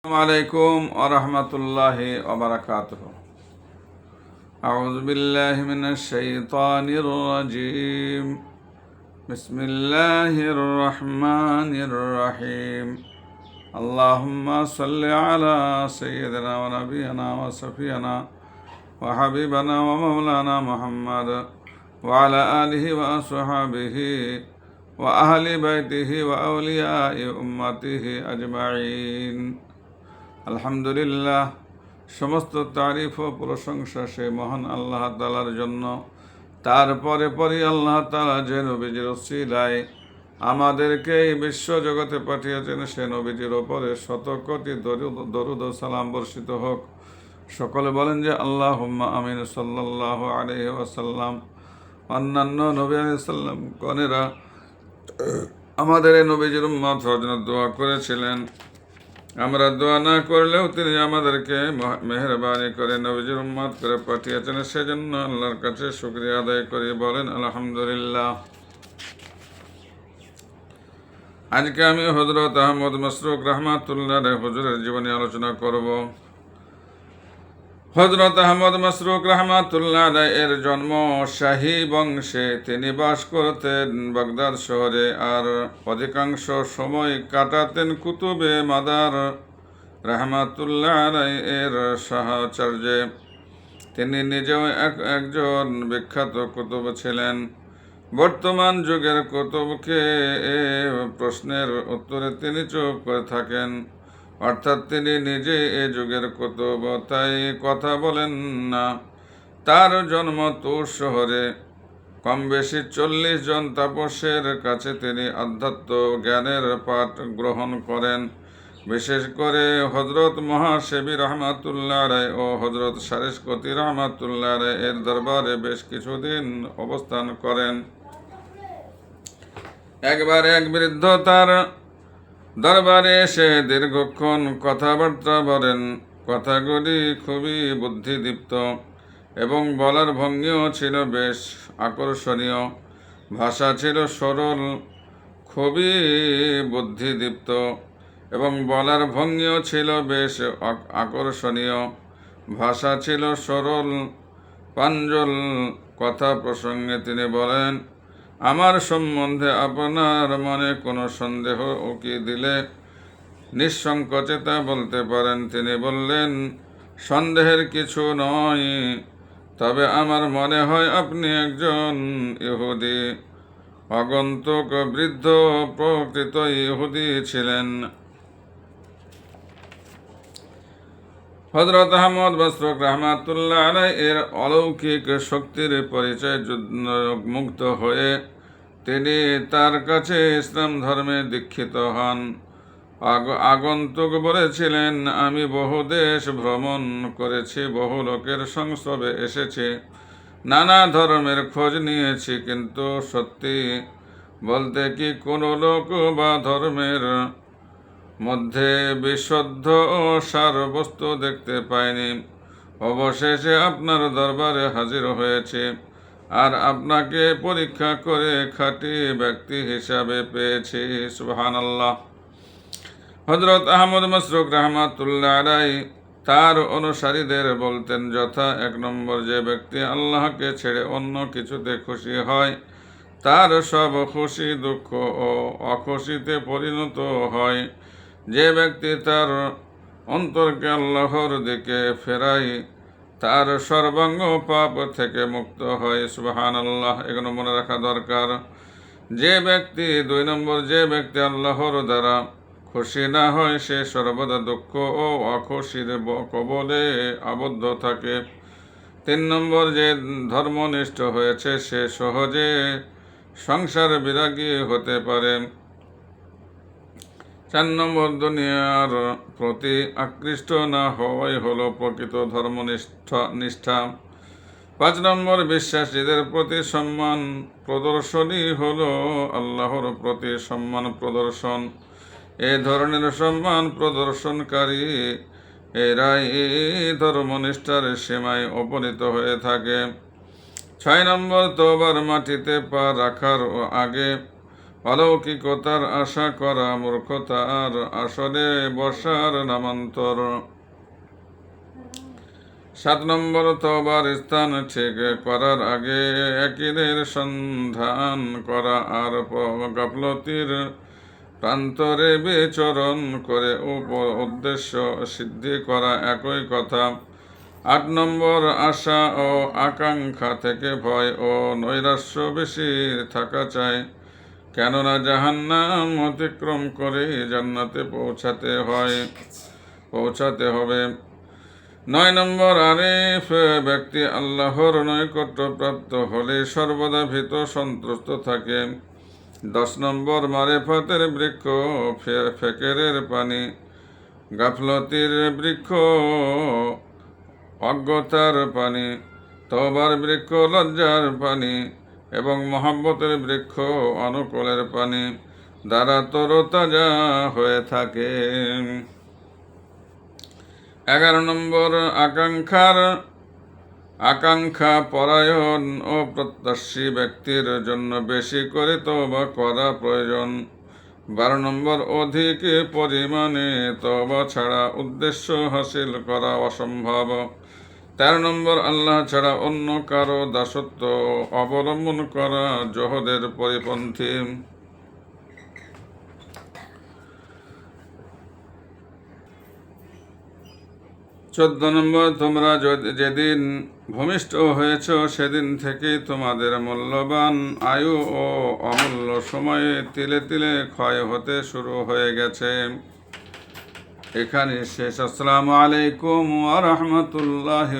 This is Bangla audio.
السلام عليكم ورحمة الله وبركاته. أعوذ بالله من الشيطان الرجيم. بسم الله الرحمن الرحيم. اللهم صل على سيدنا ونبينا وصفينا وحبيبنا ومولانا محمد وعلى آله وأصحابه وأهل بيته وأولياء أمته أجمعين. আলহামদুলিল্লাহ, সমস্ত তারিফ ও প্রশংসা সে মহান আল্লাহ তালার জন্য। তারপরে পরে আল্লাহ তালা যে নবীজির ওসিলায় আমাদেরকে এই বিশ্ব জগতে পাঠিয়েছেন, সে নবীজির ওপরে শত কোটি দরুদ সালাম বর্ষিত হোক। সকলে বলেন যে আল্লাহ আমিন সাল্লাহ আলহি ওয়াসাল্লাম। অন্যান্য নবী আলাইসাল্লাম কনেরা আমাদের এই নবীজির উম্মাদ হজরত দোয়া করেছিলেন। আমরা দোয়া না করলেও তিনি আমাদেরকে মহ- মেহরবানি করে নবীজির উম্মাদ করে পাঠিয়েছেন। সেজন্য আল্লাহর কাছে শুক্রিয়া আদায় করি। বলেন, আলহামদুলিল্লাহ। আজকে আমি হজরত আহমদ মসরুক রহমাতুল্লাহ হুজুরের জীবনী আলোচনা করব। হজরত আহমদ মসরুক রহমাতুল্লাহ এর জন্ম শাহী বংশে। তিনি বাস করতেন বাগদাদ শহরে আর অধিকাংশ সময় কাটাতেন কুতুবে মাদার রহমাতুল্লাহ এর সাহাচার্যে। তিনি নিজেও এক একজন বিখ্যাত কুতুব ছিলেন। বর্তমান যুগের কুতুবকে এ প্রশ্নের উত্তরে তিনি চুপ করে থাকেন। অর্থাৎ তিনি নিজে এ যুগের কুতুব তাই কথা বলেন না। তার জন্ম তুর শহরে। কম বেশি চল্লিশ জন তাপসের কাছে তিনি আধ্যাত্ম জ্ঞানের পাঠ গ্রহণ করেন। বিশেষ করে হজরত মহাশেবী রহমাতুল্লাহ রায় ও হজরত সারেশকতি রহমাতুল্লাহ রায় এর দরবারে বেশ কিছুদিন অবস্থান করেন। একবার এক বৃদ্ধ তার দরবারে এসে দীর্ঘক্ষণ কথাবার্তা বলেন। কথাগুলি খুবই বুদ্ধিদীপ্ত এবং বলার ভঙ্গিও ছিল বেশ আকর্ষণীয়। ভাষা ছিল সরল, খুবই বুদ্ধিদীপ্ত এবং বলার ভঙ্গিও ছিল বেশ আকর্ষণীয়। ভাষা ছিল সরল, পাঞ্জল কথা প্রসঙ্গে তিনি বলেন আমার সম্বন্ধে আপনার মনে কোনো সন্দেহ উকি দিলে? নিঃসংকোচে তা বলতে পারেন, তিনি বললেন, সন্দেহের কিছু নয়, তবে আমার মনে হয় আপনি একজন ইহুদি। আগন্তুক বৃদ্ধ প্রকৃত ইহুদি ছিলেন। হজরত আহমদ বসরক রহমাতুল্লাহ এর অলৌকিক শক্তির পরিচয় মুক্ত হয়ে তিনি তার কাছে ইসলাম ধর্মে দীক্ষিত হন। আগ- আগন্তুক বলেছিলেন, আমি বহু দেশ ভ্রমণ করেছি, বহু লোকের সংস্রবে এসেছি, নানা ধর্মের খোঁজ নিয়েছি, কিন্তু সত্যি বলতে কি কোনো লোক বা ধর্মের মধ্যে বিশুদ্ধ ও সার বস্তু দেখতে পাইনি। অবশেষে আপনার দরবারে হাজির হয়েছে আর আপনাকে পরীক্ষা করে খাঁটি ব্যক্তি হিসাবে পেয়েছি সুহান আল্লাহ হজরত আহমদ মসরুক রহমাতুল্লাহ আলাই তার অনুসারীদের বলতেন, যথা এক নম্বর যে ব্যক্তি আল্লাহকে ছেড়ে অন্য কিছুতে খুশি হয়, তার সব খুশি, দুঃখ ও অখুশিতে পরিণত হয়। যে ব্যক্তি তার অন্তরকে আল্লাহর দিকে ফেরাই, তার সর্বাঙ্গ পাপ থেকে মুক্ত হয়। সুবাহান আল্লাহ এগুলো মনে রাখা দরকার। যে ব্যক্তি, দুই নম্বর, যে ব্যক্তি আল্লাহর দ্বারা খুশি না হয়, সে সর্বদা দুঃখ ও অখুশির কবলে আবদ্ধ থাকে। তিন নম্বর, যে ধর্মনিষ্ঠ হয়েছে, সে সহজে সংসার বিরাগী হতে পারে। চার নম্বর দুনিয়ার প্রতি আকৃষ্ট না হওয়াই হলো প্রকৃত ধর্মনিষ্ঠা, নিষ্ঠা। পাঁচ নম্বর বিশ্বাসীদের প্রতি সম্মান প্রদর্শনই হলো আল্লাহর প্রতি সম্মান প্রদর্শন। এ ধরনের সম্মান প্রদর্শনকারী এরাই ধর্মনিষ্ঠার সীমায় উপনীত হয়ে থাকে। ছয় নম্বর, তোবার মাটিতে পা রাখার আগে অলৌকিকতার আশা করা মূর্খতার আসরে বসার নামান্তর। সাত নম্বর তবার স্থান ঠিক করার আগে একিদের সন্ধান করা আর গাফলতির প্রান্তরে বিচরণ করে উপ- উদ্দেশ্য সিদ্ধি করা একই কথা। আট নম্বর আশা ও আকাঙ্ক্ষা থেকে ভয় ও নৈরাশ্য বেশি থাকা চাই। কেননা জাহান্নাম অতিক্রম করে জান্নাতে পৌঁছাতে হয়। পৌঁছাতে হবে। নয় নম্বর আরিফ, ব্যক্তি আল্লাহর নৈকট্য প্রাপ্ত হলে সর্বদা ভীত সন্ত্রস্ত থাকে। দশ নম্বর মারেফাতের বৃক্ষ ফেকেরের পানি। গাফলতির বৃক্ষ, অজ্ঞতার পানি। তবার বৃক্ষ, লজ্জার পানি। এবং মহাব্বতের বৃক্ষ অনুকূলের পানি দ্বারা তরতাজা হয়ে থাকে। এগারো নম্বর, আকাঙ্ক্ষার আকাঙ্ক্ষা পরায়ণ ও প্রত্যাশী ব্যক্তির জন্য বেশি করে তবা করা প্রয়োজন। বারো নম্বর, অধিক পরিমাণে তবা ছাড়া উদ্দেশ্য হাসিল করা অসম্ভব। তেরো নম্বর, আল্লাহ ছাড়া অন্য কারও দাসত্ব অবলম্বন করা জহদের পরিপন্থী। চোদ্দ নম্বর, তোমরা যেদিন ভূমিষ্ঠ হয়েছ, সেদিন থেকেই তোমাদের মূল্যবান আয়ু ও অমূল্য সময়ে তিলে তিলে ক্ষয় হতে শুরু হয়ে গেছে। এখানে শেষ। আসসালামু আলাইকুম ওয়া রাহমাতুল্লাহি